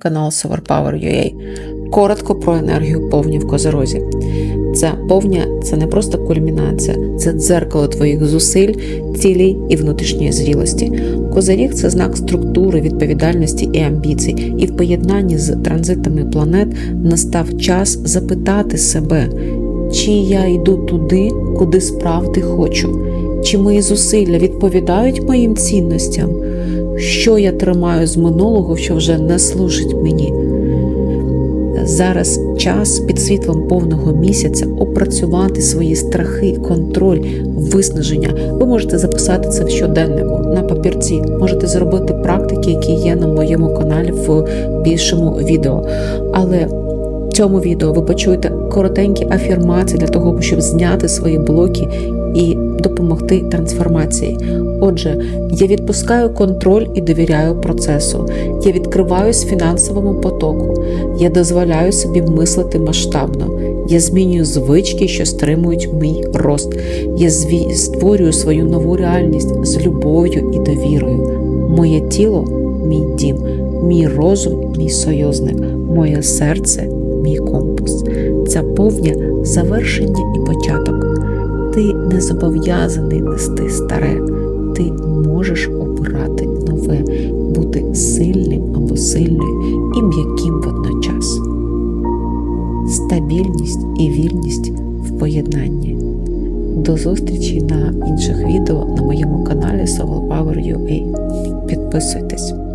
канал Solar Power Коротко про енергію повні в Козорозі. Ця повня це не просто кульмінація, це дзеркало твоїх зусиль, цілей і внутрішньої зрілості. Козиріг це знак структури, відповідальності і амбіцій. І в поєднанні з транзитами планет настав час запитати себе, чи я йду туди, куди справді хочу, чи мої зусилля відповідають моїм цінностям, що я тримаю з минулого, що вже не служить мені. Зараз час під світлом повного місяця опрацювати свої страхи, контроль, виснаження. Ви можете записати це в щоденнику на папірці. Можете зробити практики, які є на моєму каналі в більшому відео. Але цьому відео ви почуєте коротенькі афірмації для того, щоб зняти свої блоки і допомогти трансформації. Отже, я відпускаю контроль і довіряю процесу. Я відкриваюсь фінансовому потоку. Я дозволяю собі мислити масштабно. Я змінюю звички, що стримують мій рост. Я створюю свою нову реальність з любов'ю і довірою. Моє тіло мій дім, мій розум мій союзник, моє серце мій компас. Ця повня завершення і початок. Ти не зобов'язаний нести старе, ти можеш обирати нове, бути сильним або сильною і м'яким водночас. Стабільність і вільність в поєднанні. До зустрічі на інших відео на моєму каналі Soul Power UA. Підписуйтесь.